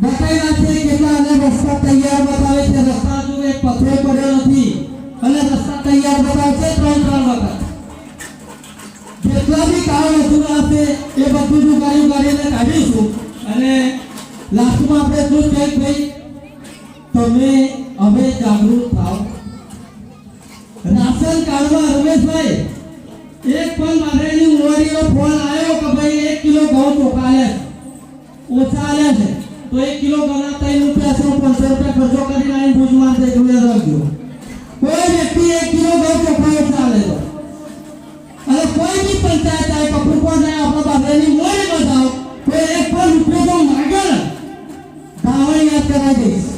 બતાવ્યા છે કેટલા અને રસ્તા તૈયાર બતાવે છે. રસ્તા જો એક પથરો પડ્યો નથી. અને રસ્તા તૈયાર બતાવે છે ત્રણ ત્રણ વખત. જેટલા બી કામ અધૂરા હશે એ બધું જ ઉગાડી કરીને કાઢીશું અને લાસ્ટમાં આપણે શું કહે ભાઈ, તમે હવે જાગૃત થાઓ. રાશન કાર્ડમાં રમેશભાઈ એક પણ મારેની ઉંમરીનો ફોન આવ્યો કે ભાઈ, એક કિલો ઘઉં ચોખા લે ઓછા લે છે. તો એક કિલો ઘઉંના ત્રણ રૂપિયા સો પાંચસો રૂપિયા ખર્ચો કરીને આવીને ભુજ મારશે જોયા રાખજો કોઈ વ્યક્તિ એક કિલો ઘઉં ચોખા ઓછા આલે તો. અને કોઈ બી પંચાયત આવે કપૂરપોર જાય, આપણા બાબરાની મોડી બતાવો કોઈ એક પણ રૂપિયો તો માગે ને ધાવણ યાદ કરાવી દઈશ.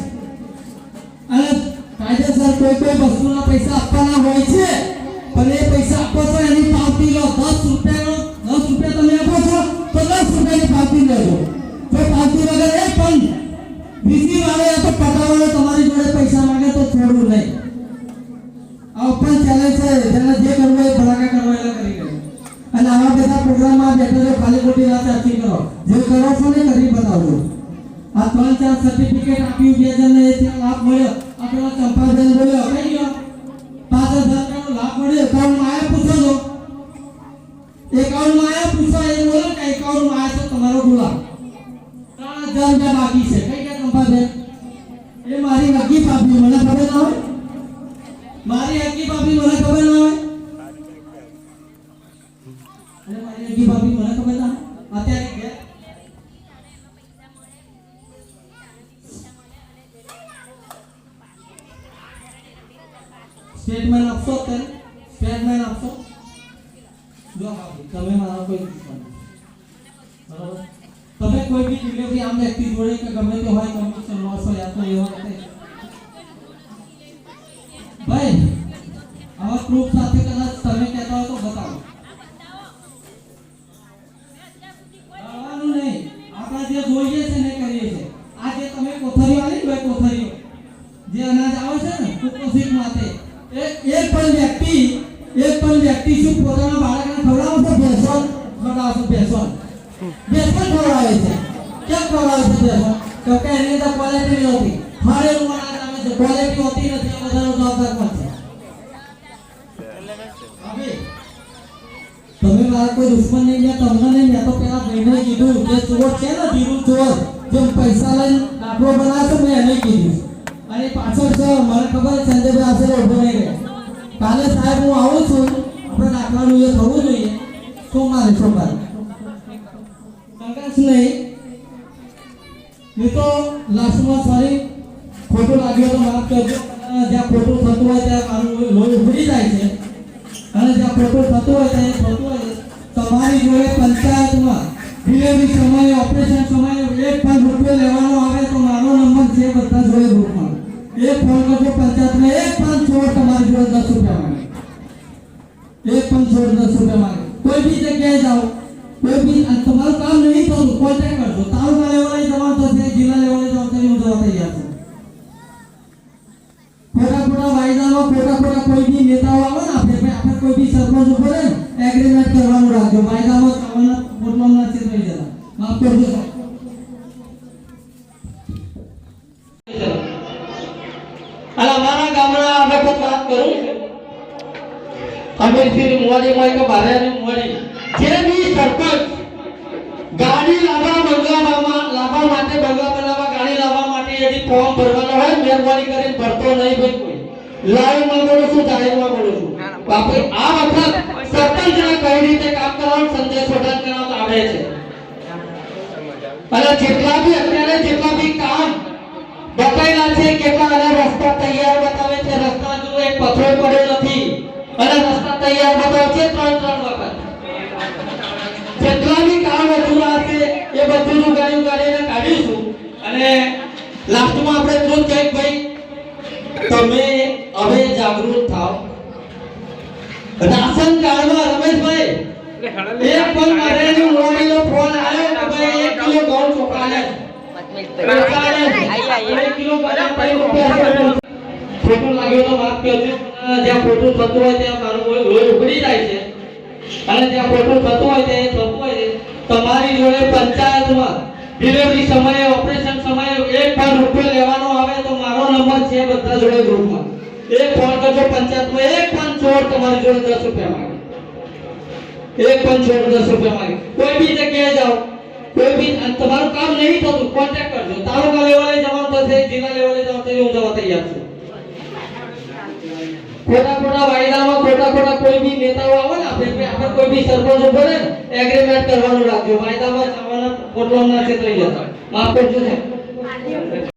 અને કાયદેસર કોઈ કોઈ વસ્તુના પૈસા આપવાના હોય છે પણ એ જેને જે કરવું એ ભડાકા કરવા એટલે કરી ગયો અને આવા બધા પ્રોગ્રામમાં બેઠો છો, ખાલી ખોટી વાત સાચી કરો. જે કરો છો ને કરી બતાવજો. આ ત્રણ ચાર સર્ટિફિકેટ આપ્યું, બે જણને એ ત્યાં લાભ મળ્યો. આ પેલા ચંપાબેન બોલ્યો કઈ ગયો પાંચ હજાર રૂપિયાનો લાભ મળ્યો, એકાઉન્ટમાં આયા પૂછો છો? એકાઉન્ટમાં આયા પૂછો, એ બોલો કે એકાઉન્ટમાં આયા છે તમારો ગુલામ. ત્રણ હજાર રૂપિયા બાકી છે. કઈ ગયા ચંપાબેન? એ મારી નક્કી પાપી મને ખબર ના હોય? મારી હકી ભાભી મને ખબર ના હોય અરે મારી હકી ભાભી મને ખબર ના હોય અત્યારે ગયા સ્ટેટમેન્ટ આપશો અત્યારે સ્ટેટમેન્ટ આપશો જો ભાભી તમે મારા કોઈ દુશ્મન નથી. બરાબર તમે કોઈ બી ડિલિવરી આમ વ્યક્તિ જોડે કે ગમે તે હોય કમિશન લોસ હોય યા તો એવા પ્રૂફ સાથે કદાચ તમે કહેતા હો તો બતાવો. ડરવાનું નહીં. આપણે જે જોઈએ છે ને કરીએ છે. આ જે તમે કોથળીઓ આલી ને ભાઈ કોથળીઓ, જે અનાજ આવે છે ને, કુપોષિત માટે એક એક પણ વ્યક્તિ એક પણ વ્યક્તિ શું પોતાના બાળકને ખવડાવશો ભેંસો ખવડાવશો ભેંસો ભેંસો ખવડાવે છે. કેમ ખવડાવે છે ભેંસો તો કે એની અંદર ક્વોલિટી નહીં હોતી ફરેલું અનાજ આવે છે ક્વોલિટી હોતી નથી એ બધાનો જવાબદાર કોણ છે હવે તમે મારા કોઈ દુશ્મન નહીં મેં તમને નહીં, મેં તો પેલા ભાઈને કીધું કે ચોર છે ને ધીરુ ચોર જે પૈસા લઈને દાખલો બનાવશો, મેં એને કીધું. અને પાછળ છે, મને ખબર સંજયભાઈ આશરે ઊભો નહીં રહે. કાલે સાહેબ હું આવું છું, આપણે દાખલાનું એ થવું જોઈએ સોમવારે સોમવારે કંકાશ નહીં. એ તો લાસ્ટમાં સોરી ખોટું લાગ્યું તો માફ કરજો. જ્યાં ખોટું થતું હોય ત્યાં મારું લોહી ઉભરી જાય છે. અને જ્યાં ખોટું થતું હોય ત્યાં થતું હોય છે. તમારી જોડે પંચાયતમાં ડિલિવરી સમયે ઓપરેશન સમયે એક પણ રૂપિયો લેવાનો આવે તો મારો નંબર છે બધા જોડે ગ્રુપમાં એક ફોન કરજો પંચાયતમાં, એક પણ છોડ તમારી જોડે દસ રૂપિયા માંગે એક પણ છોડ દસ રૂપિયા માંગે કોઈ બી જગ્યાએ જાઓ, કોઈ બી તમારું કામ બી સરપંચ ઉપર એગ્રીમેન્ટ કરવાનું રાખજો. વાયદામાં આવવાના પોટલામાં નથી રહી જતા. માફ કરજો. સાહેબ. અને ગામના અમે પણ વાત કે ભારેની મોડી જે બી સરપંચ ગાડી લાવવા બંગલામાં લાવવા માટે, બંગલા બનાવવા ગાડી લાવવા માટે યદી ફોર્મ ભરવાનો હોય, મહેરબાની કરીને ભરતો નહીં ભાઈ કોઈ. લાઈવમાં બોલું છું, જાહેરમાં બોલું છું. આપણે આ વખત સરપંચને કઈ રીતે કામ કરવાનું સંદેશ પ્રદાન કરવામાં આવે છે. અને જેટલા બી અત્યારે જેટલા બી કામ બતાવેલા છે, કેટલા અને રસ્તા તૈયાર બતાવે છે, રસ્તા જો એક પથરો પડ્યો નથી. અને રસ્તા તૈયાર બતાવે છે ત્રણ ત્રણ વખત. જેટલા બી કામ અધૂરા હશે એ બધું ગાયું ઉગાડીને કાઢીશું. અને શાસન કાળમાં રમેશભાઈ. એક પણ મારેનું મોડીનો ફોન આવ્યો કે ભાઈ એક કિલો ગોળ ચોકલાને જાય છે. અને તમારી જોડે પંચાયતમાં ડિલિવરી સમયે ઓપરેશન સમયે એક પણ રૂપિયો લેવાનો આવે તો મારો નંબર છે બધા જોડે ગ્રુપમાં એક ફોન કરજો પંચાયતમાં, એક પણ ચોર તમારી જોડે દસ રૂપિયા માંગે. એક પણ ચોર દસ રૂપિયા માંગે. કોઈ બી જગ્યાએ જાઓ, કોઈ બી તમારું કામ નહીં થતું કોન્ટેક્ટ કરજો. તાલુકા લેવલે જવાનું થશે જિલ્લા લેવલે જવાનું થશે હું જવા તૈયાર છું. ખોટા ખોટા વાયદામાં ખોટા ખોટા કોઈ બી નેતાઓ આવે ને, આપણે આપણે કોઈ બી સરપંચ ઉપર એગ્રીમેન્ટ કરવાનું રાખજો. વાયદામાં જવાના ખોટો ના થઈ જતા માફ કરજો, સાહેબ.